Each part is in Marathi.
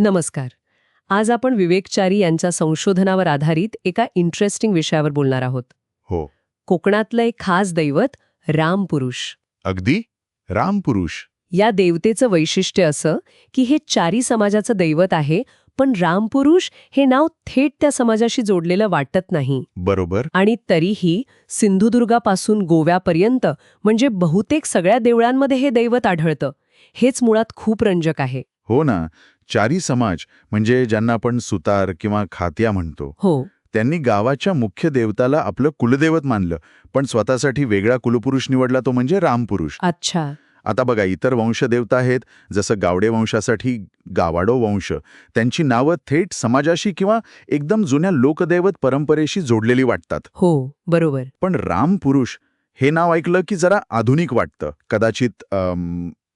नमस्कार. आज आपण विवेकचारी यांच्या संशोधनावर आधारित एका इंटरेस्टिंग विषयावर बोलणार आहोत. हो. कोकणातलं एक खास दैवत रामपुरुष. अगदी? रामपुरुष. या देवतेचं वैशिष्ट्य असं की हे चारी समाजाचं दैवत आहे पण रामपुरुष हे नाव थेट त्या समाजाशी जोडलेलं वाटत नाही. बरोबर. आणि तरीही सिंधुदुर्गापासून गोव्यापर्यंत म्हणजे बहुतेक सगळ्या देवळांमध्ये हे दैवत आढळतं. हेच मुळात खूप रंजक आहे. हो ना चारी समाज म्हणजे ज्यांना आपण सुतार किंवा खातिया म्हणतो हो. त्यांनी गावाच्या मुख्य देवताला आपलं कुलदैवत मानलं पण स्वतःसाठी वेगळा कुलपुरुष निवडला तो म्हणजे रामपुरुष. अच्छा. आता बघा इतर वंशदेवता आहेत जसं गावडे वंशासाठी गावाडो वंश त्यांची नावं थेट समाजाशी किंवा एकदम जुन्या लोकदैवत परंपरेशी जोडलेली वाटतात. हो बरोबर. पण रामपुरुष हे नाव ऐकलं की जरा आधुनिक वाटतं कदाचित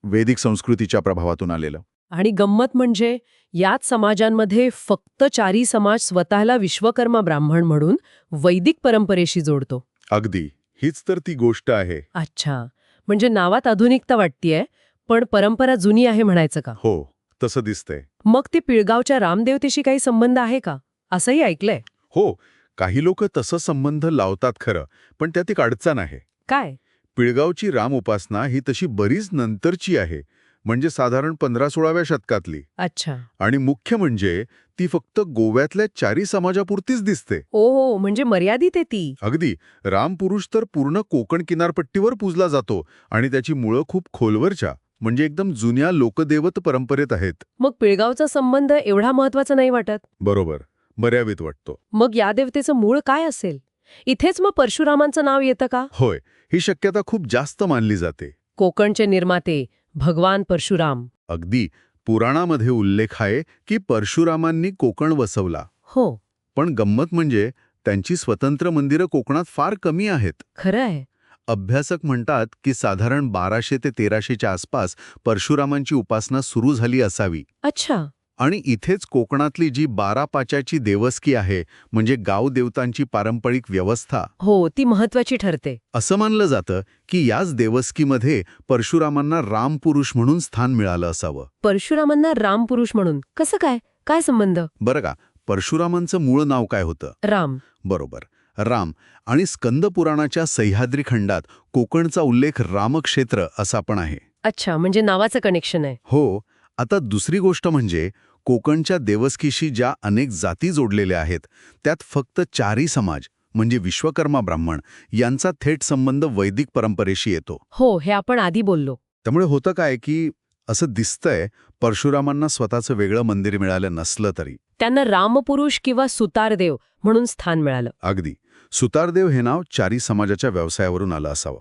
वेदिक संस्कृतीच्या प्रभावातून आलेलं. आणि गंमत म्हणजे याच समाजांमध्ये फक्त चारी समाज स्वतःला विश्वकर्मा ब्राह्मण म्हणून वैदिक परंपरेशी जोडतो. अगदी. हीच तर ती गोष्ट आहे. अच्छा. म्हणजे नावात आधुनिकता वाटतीये पण परंपरा जुनी आहे म्हणायचं का? हो तसं दिसतंय. मग ते पिळगावच्या रामदेवतेशी काही संबंध आहे का? असंही ऐकलंय. हो काही लोक तसं संबंध लावतात खरं पण त्यात एक अडचण आहे. काय? पिळगावची राम उपासना ही तशी बरीच नंतरची आहे. म्हणजे साधारण पंधरा सोळाव्या शतकातली. अच्छा. आणि मुख्य म्हणजे ती फक्त गोव्यातल्या चारी समाजापुरतीच दिसते. ओ हो म्हणजे मर्यादित आहे ती. अगदी. रामपुरुष तर पूर्ण कोकण किनारपट्टीवर पूजला जातो आणि त्याची मुळं खूप खोलवरच्या म्हणजे एकदम जुन्या लोकदेवत परंपरेत आहेत. मग पिळगावचा संबंध एवढा महत्त्वाचा नाही वाटत? बरोबर. मर्यादित वाटतो. मग या देवतेचं मूळ काय असेल? इथेच मग परशुरामांचं नाव येतं का? होय. ही शक्यता खूप जास्त मानली जाते. कोकणचे निर्माते भगवान परशुराम. अगदी पुराणामध्ये उल्लेख आहे की परशुरामांनी कोकण वसवला. हो. पण गंमत म्हणजे त्यांची स्वतंत्र मंदिरं कोकणात फार कमी आहेत. खरं आहे. अभ्यासक म्हणतात की साधारण बाराशे ते तेराशेच्या आसपास परशुरामांची उपासना सुरू झाली असावी. अच्छा. आणि इथेच कोकणातली जी बारा पाच्याची देवस्की आहे म्हणजे गाव देवतांची पारंपरिक व्यवस्था. हो ती महत्वाची ठरते. असं मानलं जातं की याच देवस्कीमध्ये परशुरामांना रामपुरुष म्हणून स्थान मिळालं असावं. परशुरामांना रामपुरुष म्हणून? कसं काय? काय संबंध? बरं का परशुरामांचं मूळ नाव काय होतं? राम. बरोबर. राम आणि स्कंद पुराणाच्या सह्याद्री खंडात कोकणचा उल्लेख रामक्षेत्र असा पण आहे. अच्छा म्हणजे नावाचं कनेक्शन आहे. हो आता दुसरी गोष्ट म्हणजे कोकणच्या देवस्कीशी ज्या अनेक जाती जोडलेल्या आहेत त्यात फक्त चारी समाज म्हणजे विश्वकर्मा ब्राह्मण यांचा थेट संबंध वैदिक परंपरेशी येतो. हो हे आपण आधी बोललो. त्यामुळे होतं काय की असं दिसतंय परशुरामांना स्वतःचं वेगळं मंदिर मिळालं नसलं तरी. त्यांना रामपुरुष किंवा सुतारदेव म्हणून स्थान मिळालं. अगदी. सुतारदेव हे नाव चारी समाजाच्या व्यवसायावरून आलं असावं.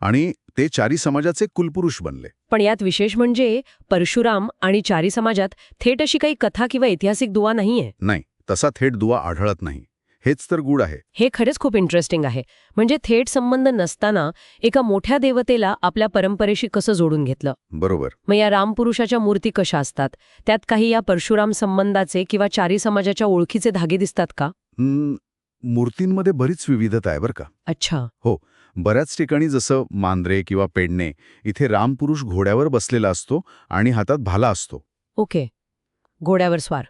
आणि ते चारी समाजाचे कुलपुरुष बनले. पण यात विशेष म्हणजे परशुराम आणि चारी समाजात थेट अशी काही कथा किंवा ऐतिहासिक दुवा नाहीये. नाही तसा थेट दुवा आढळत नाही. हेच तर गुड आहे. हे खरंच खूप इंटरेस्टिंग आहे. म्हणजे थेट संबंध नसताना एका मोठ्या देवतेला आपल्या परंपरेशी कसं जोडून घेतलं? बरोबर. मग या रामपुरुषाच्या मूर्ती कशा असतात? त्यात काही या परशुराम संबंधाचे किंवा चारी समाजाच्या ओळखीचे धागे दिसतात का? मूर्तींमध्ये बरीच विविधता आहे बरं का. अच्छा. बऱ्याच ठिकाणी जसं मांद्रे किंवा पेडणे इथे रामपुरुष घोड्यावर बसलेला असतो आणि हातात भाला असतो. ओके. घोड्यावर स्वार.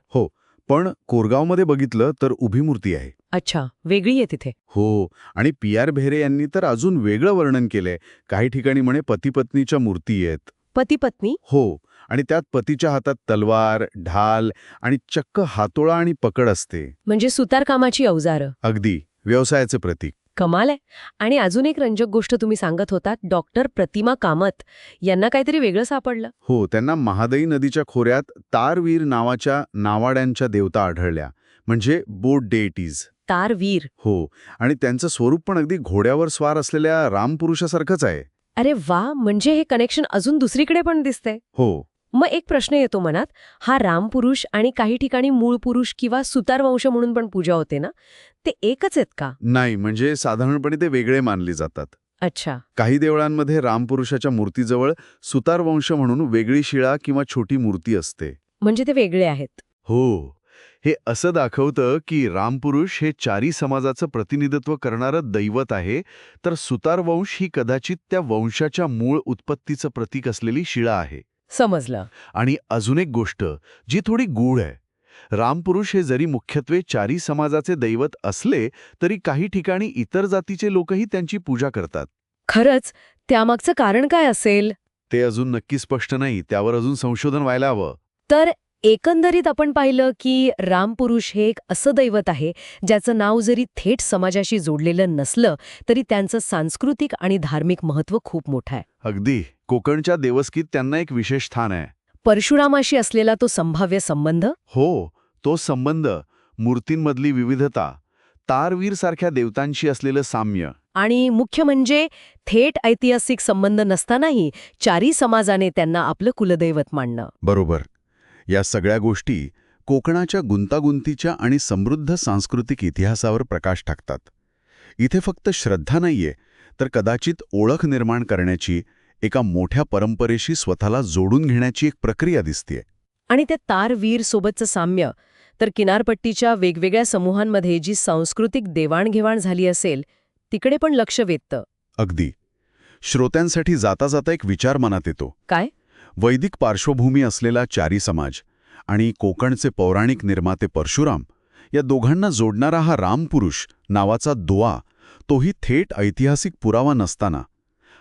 पण कोरगावमध्ये बघितलं तर उभी मूर्ती आहे. अच्छा वेगळी आहे तिथे. हो आणि पी आर बेहरे यांनी तर अजून वेगळं वर्णन केलंय. काही ठिकाणी म्हणे पतीपत्नीच्या मूर्ती आहेत. पती पत्नी हो आणि त्यात पतीच्या हातात तलवार ढाल आणि चक्क हातोळा आणि पकड असते. म्हणजे सुतारकामाची अवजारं. अगदी व्यवसायाचे प्रतीक. कमाल आहे. आणि अजून एक रंजक गोष्ट तुम्ही सांगत होतात डॉक्टर प्रतिमा कामत यांना काहीतरी वेगळं सापडलं. हो त्यांना महादई नदीच्या खोऱ्यात तारवीर नावाच्या नावाड्यांच्या देवता आढळल्या म्हणजे बोट डेटीज तारवीर. हो आणि त्यांचं स्वरूप पण अगदी घोड्यावर स्वार असलेल्या रामपुरुषासारखंच आहे. अरे वा म्हणजे हे कनेक्शन अजून दुसरीकडे पण दिसतंय. हो. मग एक प्रश्न येतो मनात. हा रामपुरुष आणि काही ठिकाणी मूळ पुरुष किंवा सुतारवंश म्हणून पण पूजा होते ना? ते एकच आहेत का? नाही म्हणजे साधारणपणे ते वेगळे मानले जातात. अच्छा. काही देवळांमध्ये रामपुरुषाच्या मूर्तीजवळ सुतारवंश म्हणून वेगळी शिळा किंवा छोटी मूर्ती असते. म्हणजे ते वेगळे आहेत. हो. हे असं दाखवतं की रामपुरुष हे चारी समाजाचं प्रतिनिधित्व करणारं दैवत आहे तर सुतारवंश ही कदाचित त्या वंशाच्या मूळ उत्पत्तीचं प्रतीक असलेली शिळा आहे. समजलं. आणि अजून एक गोष्ट जी थोडी गूढ आहे. रामपुरुष हे जरी मुख्यत्वे चारी समाजाचे दैवत असले तरी काही ठिकाणी इतर जातीचे लोकही त्यांची पूजा करतात. खरंच? त्यामागचं कारण काय असेल? ते अजून नक्की स्पष्ट नाही त्यावर अजून संशोधन व्हायला हवं. तर एकंदरीत आपण पाहिलं की रामपुरुष हे एक असं दैवत आहे ज्याचं नाव जरी थेट समाजाशी जोडलेलं नसलं तरी त्यांचं सांस्कृतिक आणि धार्मिक महत्त्व खूप मोठं आहे. अगदी. कोकणच्या देवस्कीत त्यांना एक विशेष स्थान आहे. परशुरामाशी असलेला तो संभाव्य संबंध? हो तो संबंध. मूर्तींमधली विविधता. तारवीरसारख्या देवतांशी असलेलं साम्य. आणि मुख्य म्हणजे थेट ऐतिहासिक संबंध नसतानाही चारी समाजाने त्यांना आपलं कुलदैवत मानणं. बरोबर. या सगळ्या गोष्टी कोकणाच्या गुंतागुंतीच्या आणि समृद्ध सांस्कृतिक इतिहासावर प्रकाश टाकतात. इथे फक्त श्रद्धा नाहीये तर कदाचित ओळख निर्माण करण्याची एका मोठ्या परंपरेशी स्वतःला जोडून घेण्याची एक प्रक्रिया दिसतेय. आणि त्या तार वीर सोबतचं साम्य तर किनारपट्टीच्या वेगवेगळ्या समूहांमध्ये जी सांस्कृतिक देवाणघेवाण झाली असेल तिकडे पण लक्ष वेधतं. अगदी. श्रोत्यांसाठी जाता जाता एक विचार मनात येतो. काय? वैदिक पार्श्वभूमी असलेला चारी समाज आणि कोकणचे पौराणिक निर्माते परशुराम या दोघांना जोडणारा हा रामपुरुष नावाचा दुवा तोही थेट ऐतिहासिक पुरावा नसताना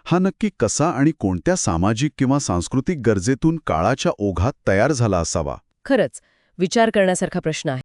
हा नक्की कसा आणि कोणत्या सामाजिक किंवा सांस्कृतिक गरजेतून काळाच्या ओघात तयार झाला असावा? खरंच विचार करण्यासारखा प्रश्न आहे.